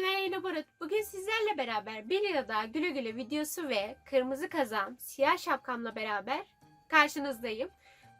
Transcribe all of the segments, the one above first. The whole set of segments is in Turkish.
Ben Aleyna Barut. Bugün sizlerle beraber bir yılda güle güle videosu ve kırmızı kazam, siyah şapkamla beraber karşınızdayım.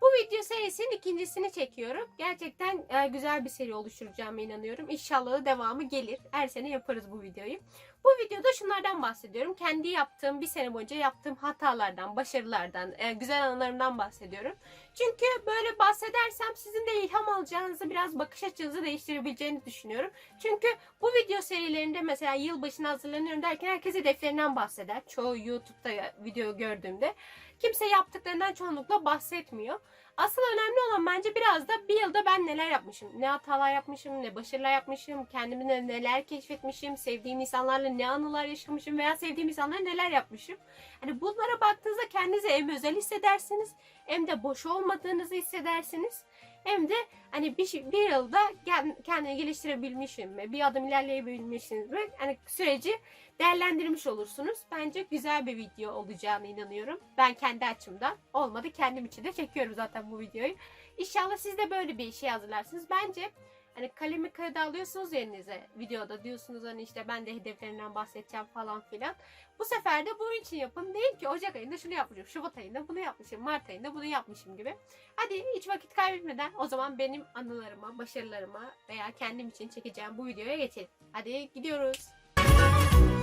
Bu video serisinin ikincisini çekiyorum. Gerçekten e, güzel bir seri oluşturacağıma inanıyorum. İnşallah devamı gelir. Her sene yaparız bu videoyu. Bu videoda şunlardan bahsediyorum. Kendi yaptığım bir sene boyunca yaptığım hatalardan, başarılardan, e, güzel anılarımdan bahsediyorum. Çünkü böyle bahsedersem sizin de ilham alacağınızı, biraz bakış açınızı değiştirebileceğini düşünüyorum. Çünkü bu video serilerinde mesela yılbaşına hazırlanıyorum derken herkes hedeflerinden bahseder. Çoğu YouTube'da video gördüğümde. Kimse yaptıklarından çoğunlukla bahsetmiyor. Asıl önemli olan bence biraz da bir yılda ben neler yapmışım, ne hatalar yapmışım, ne başarılar yapmışım, kendimde neler keşfetmişim, sevdiğim insanlarla ne anılar yaşamışım veya sevdiğim insanlarla neler yapmışım. Hani bunlara baktığınızda kendinizi hem özel hissedersiniz hem de boş olmadığınızı hissedersiniz. Hem de hani bir, şey- bir yılda kend- kendini geliştirebilmişim ve bir adım ilerleyebilmişsiniz ve hani süreci değerlendirmiş olursunuz. Bence güzel bir video olacağına inanıyorum. Ben kendi açımdan olmadı kendim için de çekiyorum zaten bu videoyu. İnşallah siz de böyle bir şey hazırlarsınız. Bence hani kalemi kağıda alıyorsunuz yerinize videoda diyorsunuz hani işte ben de hedeflerimden bahsedeceğim falan filan. Bu sefer de bunun için yapın. Değil ki Ocak ayında şunu yapmışım, Şubat ayında bunu yapmışım, Mart ayında bunu yapmışım gibi. Hadi hiç vakit kaybetmeden o zaman benim anılarıma, başarılarıma veya kendim için çekeceğim bu videoya geçelim. Hadi gidiyoruz.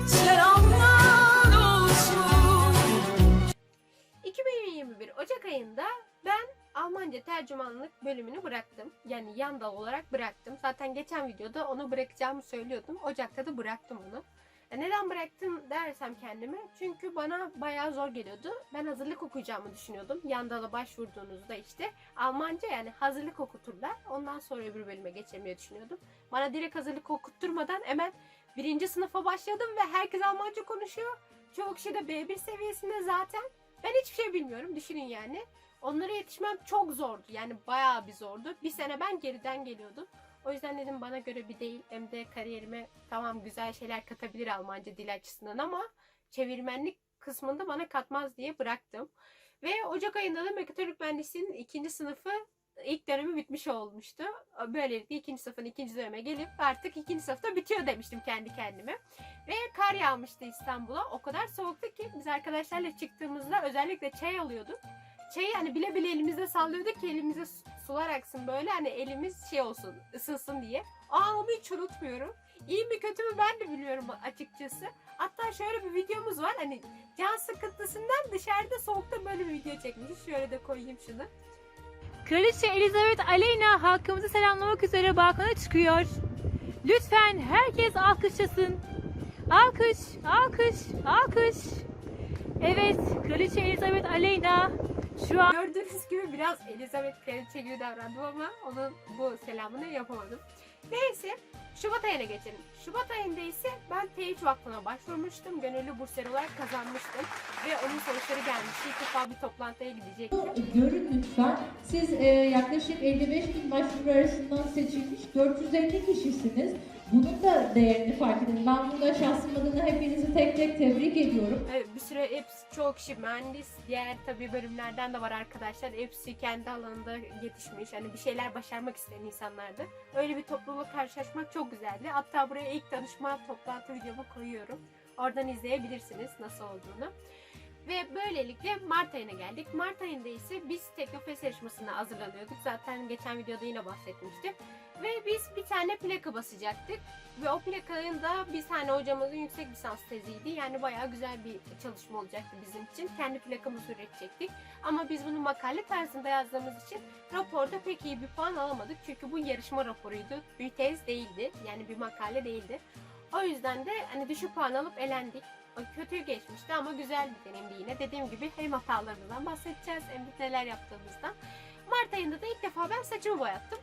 Selamlar olsun. 2021 Ocak ayında ben Almanca tercümanlık bölümünü bıraktım. Yani yan dal olarak bıraktım. Zaten geçen videoda onu bırakacağımı söylüyordum. Ocak'ta da bıraktım onu. E Neden bıraktım dersem kendime. Çünkü bana bayağı zor geliyordu. Ben hazırlık okuyacağımı düşünüyordum. Yan dala başvurduğunuzda işte Almanca yani hazırlık okuturlar. Ondan sonra öbür bölüme geçemeyi düşünüyordum. Bana direkt hazırlık okutturmadan hemen birinci sınıfa başladım ve herkes Almanca konuşuyor. Çoğu kişi de B1 seviyesinde zaten. Ben hiçbir şey bilmiyorum düşünün yani. Onlara yetişmem çok zordu. Yani bayağı bir zordu. Bir sene ben geriden geliyordum. O yüzden dedim bana göre bir değil. Hem de kariyerime tamam güzel şeyler katabilir Almanca dil açısından ama çevirmenlik kısmında bana katmaz diye bıraktım. Ve Ocak ayında da mekatronik mühendisliğinin ikinci sınıfı ilk dönemi bitmiş olmuştu. Böylelikle ikinci sınıfın ikinci döneme gelip artık ikinci sınıfta bitiyor demiştim kendi kendime. Ve kar yağmıştı İstanbul'a. O kadar soğuktu ki biz arkadaşlarla çıktığımızda özellikle çay alıyorduk. Çayı hani bile bile elimizde sallıyorduk ki elimize su- sular aksın böyle hani elimiz şey olsun ısınsın diye. O anımı hiç unutmuyorum. İyi mi kötü mü ben de bilmiyorum açıkçası. Hatta şöyle bir videomuz var hani can sıkıntısından dışarıda soğukta böyle bir video çekmişiz. Şöyle de koyayım şunu. Kraliçe Elizabeth Aleyna halkımızı selamlamak üzere balkona çıkıyor. Lütfen herkes alkışlasın. Alkış, alkış, alkış. Evet, Kraliçe Elizabeth Aleyna şu an Gördüğünüz gibi biraz Elizabeth Kraliçe gibi davrandım ama onun bu selamını yapamadım. Neyse Şubat ayına geçelim. Şubat ayında ise ben T3 Vakfı'na başvurmuştum. Gönüllü bursiyer olarak kazanmıştım. Ve onun sonuçları gelmişti. İlk defa bir toplantıya gidecektim. Görün lütfen. Siz e, yaklaşık 55 bin başvuru arasından seçilmiş 450 kişisiniz. Bunun da değerini fark edin. Ben burada şahsım adına hepinizi tek tek tebrik ediyorum. Evet, bir süre hepsi çoğu kişi mühendis, diğer tabii bölümlerden de var arkadaşlar. Hepsi kendi alanında yetişmiş, hani bir şeyler başarmak isteyen insanlardı. Öyle bir toplulukla karşılaşmak çok güzeldi. Hatta buraya ilk tanışma toplantı videomu koyuyorum. Oradan izleyebilirsiniz nasıl olduğunu. Ve böylelikle Mart ayına geldik. Mart ayında ise biz Teknofest yarışmasına hazırlanıyorduk. Zaten geçen videoda yine bahsetmiştim. Ve biz bir tane plaka basacaktık. Ve o plakanın da bir tane hocamızın yüksek lisans teziydi. Yani bayağı güzel bir çalışma olacaktı bizim için. Kendi plakamızı üretecektik. Ama biz bunu makale tarzında yazdığımız için raporda pek iyi bir puan alamadık. Çünkü bu yarışma raporuydu. Bir tez değildi. Yani bir makale değildi. O yüzden de hani düşük puan alıp elendik. Kötü geçmişti ama güzel bir deneyimdi yine. Dediğim gibi hem hatalarımızdan bahsedeceğiz hem de neler yaptığımızdan. Mart ayında da ilk defa ben saçımı boyattım.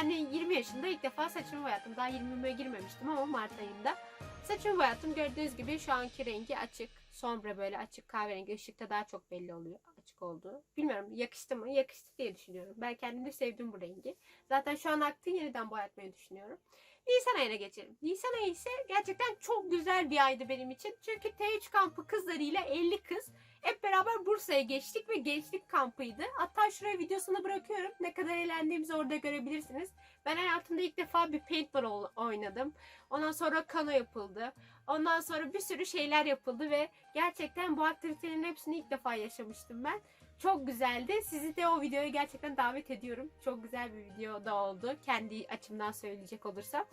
Yani 20 yaşında ilk defa saçımı boyattım. Daha 20'ye girmemiştim ama Mart ayında. Saçımı boyattım. Gördüğünüz gibi şu anki rengi açık. Sombre böyle açık kahverengi. Işıkta daha çok belli oluyor açık olduğu. Bilmiyorum yakıştı mı? Yakıştı diye düşünüyorum. Ben kendim de sevdim bu rengi. Zaten şu an aktı yeniden boyatmayı düşünüyorum. Nisan ayına geçelim. Nisan ayı ise gerçekten çok güzel bir aydı benim için. Çünkü T3 kampı kızlarıyla 50 kız hep beraber Bursa'ya geçtik ve gençlik kampıydı. Hatta şuraya videosunu bırakıyorum. Ne kadar eğlendiğimizi orada görebilirsiniz. Ben hayatımda ilk defa bir paintball oynadım. Ondan sonra kano yapıldı. Ondan sonra bir sürü şeyler yapıldı ve gerçekten bu aktivitelerin hepsini ilk defa yaşamıştım ben. Çok güzeldi. Sizi de o videoya gerçekten davet ediyorum. Çok güzel bir video da oldu. Kendi açımdan söyleyecek olursam.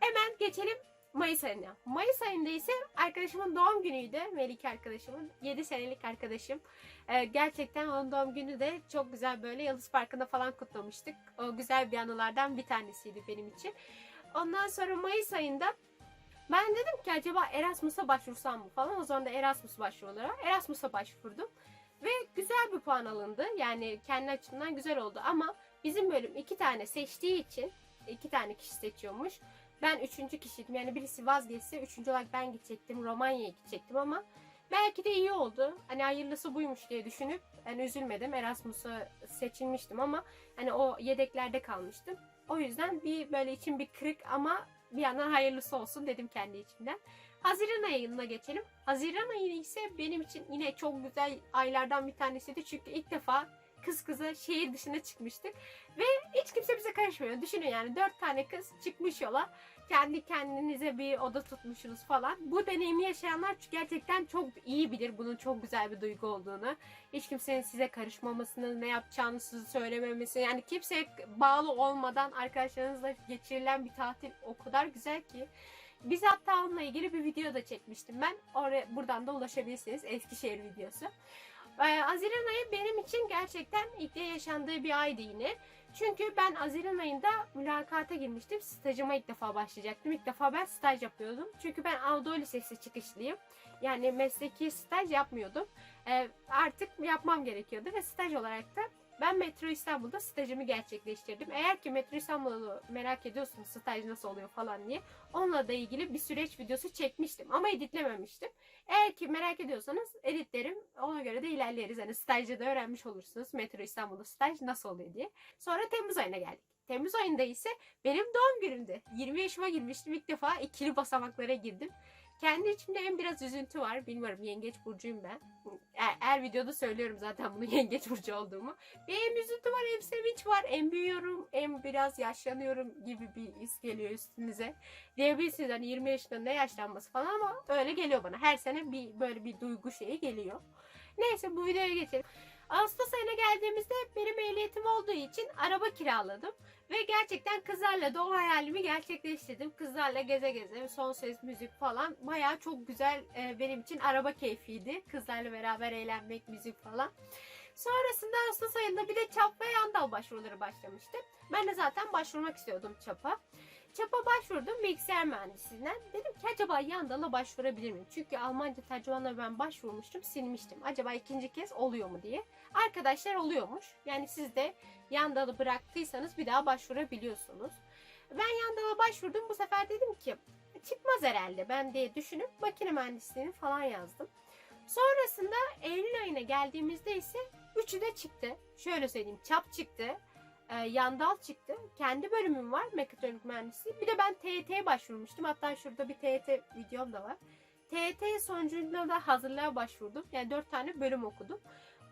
Hemen geçelim Mayıs ayına. Mayıs ayında ise arkadaşımın doğum günüydü. Melike arkadaşımın. 7 senelik arkadaşım. Ee, gerçekten onun doğum günü de çok güzel böyle Yıldız Parkı'nda falan kutlamıştık. O güzel bir anılardan bir tanesiydi benim için. Ondan sonra Mayıs ayında ben dedim ki acaba Erasmus'a başvursam mı falan. O zaman da Erasmus başvuruları. Erasmus'a başvurdum. Ve güzel bir puan alındı. Yani kendi açımdan güzel oldu. Ama bizim bölüm iki tane seçtiği için iki tane kişi seçiyormuş. Ben üçüncü kişiydim. Yani birisi vazgeçse üçüncü olarak ben gidecektim. Romanya'ya gidecektim ama belki de iyi oldu. Hani hayırlısı buymuş diye düşünüp hani üzülmedim. Erasmus'a seçilmiştim ama hani o yedeklerde kalmıştım. O yüzden bir böyle içim bir kırık ama bir yandan hayırlısı olsun dedim kendi içimden. Haziran ayına geçelim. Haziran ayı ise benim için yine çok güzel aylardan bir tanesiydi. Çünkü ilk defa kız kıza şehir dışına çıkmıştık. Ve hiç kimse bize karışmıyor. Düşünün yani dört tane kız çıkmış yola. Kendi kendinize bir oda tutmuşsunuz falan. Bu deneyimi yaşayanlar gerçekten çok iyi bilir bunun çok güzel bir duygu olduğunu. Hiç kimsenin size karışmamasını, ne yapacağını size söylememesi. Yani kimseye bağlı olmadan arkadaşlarınızla geçirilen bir tatil o kadar güzel ki. Biz hatta onunla ilgili bir video da çekmiştim ben. Oraya buradan da ulaşabilirsiniz. Eskişehir videosu. Ee, Haziran ayı benim için gerçekten ilk de yaşandığı bir aydı yine. Çünkü ben Haziran ayında mülakata girmiştim. Stajıma ilk defa başlayacaktım. İlk defa ben staj yapıyordum. Çünkü ben Anadolu Lisesi çıkışlıyım. Yani mesleki staj yapmıyordum. Ee, artık yapmam gerekiyordu ve staj olarak da ben Metro İstanbul'da stajımı gerçekleştirdim. Eğer ki Metro İstanbul'u merak ediyorsunuz staj nasıl oluyor falan diye onunla da ilgili bir süreç videosu çekmiştim ama editlememiştim. Eğer ki merak ediyorsanız editlerim ona göre de ilerleriz. Hani stajda da öğrenmiş olursunuz Metro İstanbul'da staj nasıl oluyor diye. Sonra Temmuz ayına geldik. Temmuz ayında ise benim doğum günümdü. 20 yaşıma girmiştim. İlk defa ikili basamaklara girdim. Kendi içimde en biraz üzüntü var. Bilmiyorum yengeç burcuyum ben. Her, her videoda söylüyorum zaten bunun yengeç burcu olduğumu. Bir hem üzüntü var hem sevinç var. Hem büyüyorum hem biraz yaşlanıyorum gibi bir his geliyor üstünüze. Diyebilirsiniz hani 20 yaşında ne yaşlanması falan ama öyle geliyor bana. Her sene bir böyle bir duygu şeyi geliyor. Neyse bu videoya geçelim. Ağustos ayına geldiğimizde benim ehliyetim olduğu için araba kiraladım. Ve gerçekten kızlarla da o hayalimi gerçekleştirdim. Kızlarla geze geze son ses müzik falan bayağı çok güzel e, benim için araba keyfiydi. Kızlarla beraber eğlenmek, müzik falan. Sonrasında Ağustos ayında bir de çap ve yandal başvuruları başlamıştı. Ben de zaten başvurmak istiyordum çapa. Çapa başvurdum bilgisayar mühendisliğinden. Dedim ki acaba Yandal'a başvurabilir miyim? Çünkü Almanca tercümanla ben başvurmuştum, silmiştim. Acaba ikinci kez oluyor mu diye. Arkadaşlar oluyormuş. Yani siz de Yandal'ı bıraktıysanız bir daha başvurabiliyorsunuz. Ben Yandal'a başvurdum. Bu sefer dedim ki çıkmaz herhalde ben diye düşünüp makine mühendisliğini falan yazdım. Sonrasında Eylül ayına geldiğimizde ise üçü de çıktı. Şöyle söyleyeyim çap çıktı. E, Yandal çıktı. Kendi bölümüm var mekatronik mühendisliği. Bir de ben TYT'ye başvurmuştum. Hatta şurada bir TYT videom da var. TYT sonucunda da hazırlığa başvurdum. Yani dört tane bölüm okudum.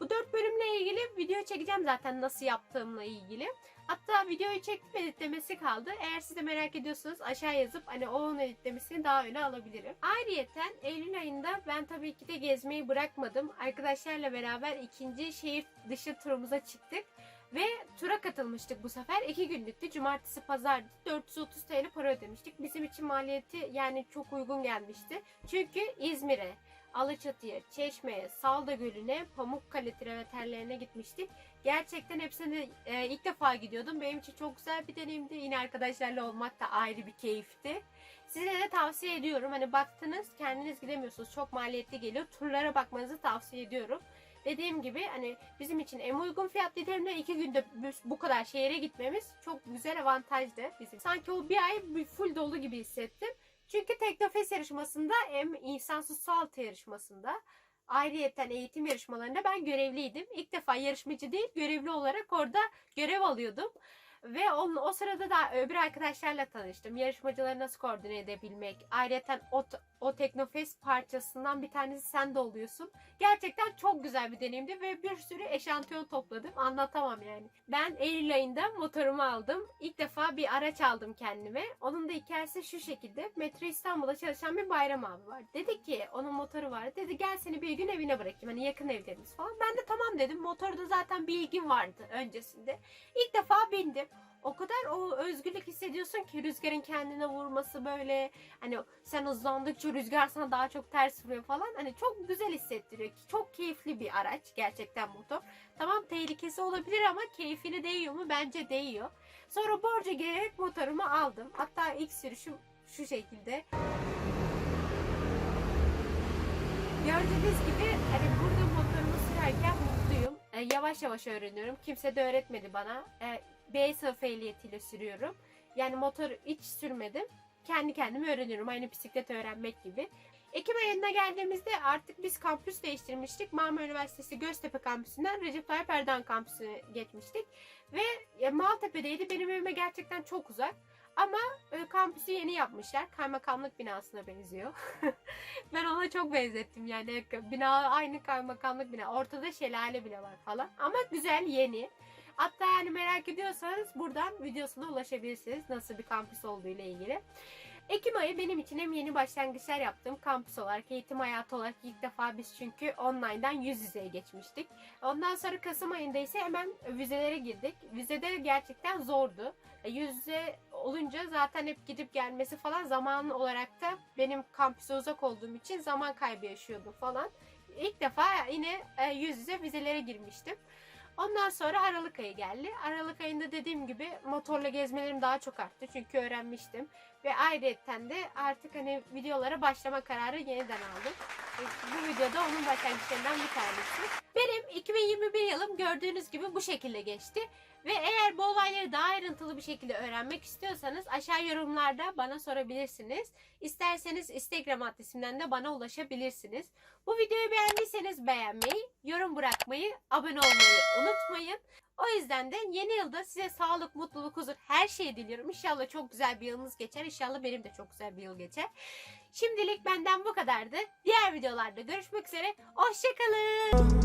Bu dört bölümle ilgili video çekeceğim zaten nasıl yaptığımla ilgili. Hatta videoyu çektim editlemesi kaldı. Eğer siz de merak ediyorsanız aşağı yazıp hani onun editlemesini daha öne alabilirim. Ayrıyeten Eylül ayında ben tabii ki de gezmeyi bırakmadım. Arkadaşlarla beraber ikinci şehir dışı turumuza çıktık. Ve tura katılmıştık bu sefer. iki günlüktü. Cumartesi pazardı. 430 TL para ödemiştik. Bizim için maliyeti yani çok uygun gelmişti. Çünkü İzmir'e, Alaçatı'ya, Çeşme'ye, Salda Gölü'ne, Pamukkale travertenlerine gitmiştik. Gerçekten hepsini e, ilk defa gidiyordum. Benim için çok güzel bir deneyimdi. Yine arkadaşlarla olmak da ayrı bir keyifti. Size de tavsiye ediyorum. Hani baktınız kendiniz gidemiyorsunuz. Çok maliyetli geliyor. Turlara bakmanızı tavsiye ediyorum. Dediğim gibi hani bizim için en uygun fiyat dilimle iki günde bu- kadar şehre gitmemiz çok güzel avantajdı bizim. Sanki o bir ay full dolu gibi hissettim. Çünkü Teknofest yarışmasında hem insansız su altı yarışmasında ayrıyeten eğitim yarışmalarında ben görevliydim. İlk defa yarışmacı değil görevli olarak orada görev alıyordum. Ve onun, o sırada da öbür arkadaşlarla tanıştım. Yarışmacıları nasıl koordine edebilmek. Ayrıca o, o Teknofest parçasından bir tanesi sen de oluyorsun. Gerçekten çok güzel bir deneyimdi ve bir sürü eşantiyon topladım. Anlatamam yani. Ben Eylül ayında motorumu aldım. İlk defa bir araç aldım kendime. Onun da hikayesi şu şekilde. Metro İstanbul'da çalışan bir bayram abi var. Dedi ki onun motoru var. Dedi gel seni bir gün evine bırakayım. Hani yakın evlerimiz falan. Ben de tamam dedim. Motorda zaten bir ilgim vardı öncesinde. İlk defa bindim. O kadar o özgürlük hissediyorsun ki rüzgarın kendine vurması böyle hani sen hızlandıkça rüzgar sana daha çok ters vuruyor falan. Hani çok güzel hissettiriyor. Çok keyifli bir araç gerçekten motor. Tamam tehlikesi olabilir ama keyfine değiyor mu? Bence değiyor. Sonra borca girerek motorumu aldım. Hatta ilk sürüşüm şu şekilde. Gördüğünüz gibi hani burada motorumu sürerken mutluyum. E, yavaş yavaş öğreniyorum. Kimse de öğretmedi bana. B sınıf ehliyetiyle sürüyorum. Yani motor hiç sürmedim. Kendi kendime öğreniyorum. Aynı bisiklet öğrenmek gibi. Ekim ayında geldiğimizde artık biz kampüs değiştirmiştik. Marmara Üniversitesi Göztepe kampüsünden Recep Tayyip Erdoğan kampüsüne geçmiştik. Ve Maltepe'deydi. Benim evime gerçekten çok uzak. Ama e, kampüsü yeni yapmışlar. Kaymakamlık binasına benziyor. ben ona çok benzettim yani. Bina aynı kaymakamlık bina. Ortada şelale bile var falan. Ama güzel, yeni. Hatta yani merak ediyorsanız buradan videosuna ulaşabilirsiniz. Nasıl bir kampüs olduğu ile ilgili. Ekim ayı benim için hem yeni başlangıçlar yaptığım kampüs olarak, eğitim hayatı olarak ilk defa biz çünkü online'dan yüz yüzeye geçmiştik. Ondan sonra Kasım ayında ise hemen vizelere girdik. Vizede gerçekten zordu. E, Yüz yüze olunca zaten hep gidip gelmesi falan zaman olarak da benim kampüse uzak olduğum için zaman kaybı yaşıyordum falan. İlk defa yine e, yüz yüze vizelere girmiştim. Ondan sonra Aralık ayı geldi. Aralık ayında dediğim gibi motorla gezmelerim daha çok arttı. Çünkü öğrenmiştim. Ve ayrıyetten de artık hani videolara başlama kararı yeniden aldım. E, Bu videoda onun başlangıçlarından bir tanesi. Benim 2021 yılım gördüğünüz gibi bu şekilde geçti. Ve eğer bu olayları daha ayrıntılı bir şekilde öğrenmek istiyorsanız aşağı yorumlarda bana sorabilirsiniz. İsterseniz Instagram adresimden de bana ulaşabilirsiniz. Bu videoyu beğendiyseniz beğenmeyi, yorum bırakmayı, abone olmayı unutmayın. O yüzden de yeni yılda size sağlık, mutluluk, huzur her şeyi diliyorum. İnşallah çok güzel bir yılınız geçer. İnşallah benim de çok güzel bir yıl geçer. Şimdilik benden bu kadardı. Diğer videolarda görüşmek üzere. Hoşçakalın.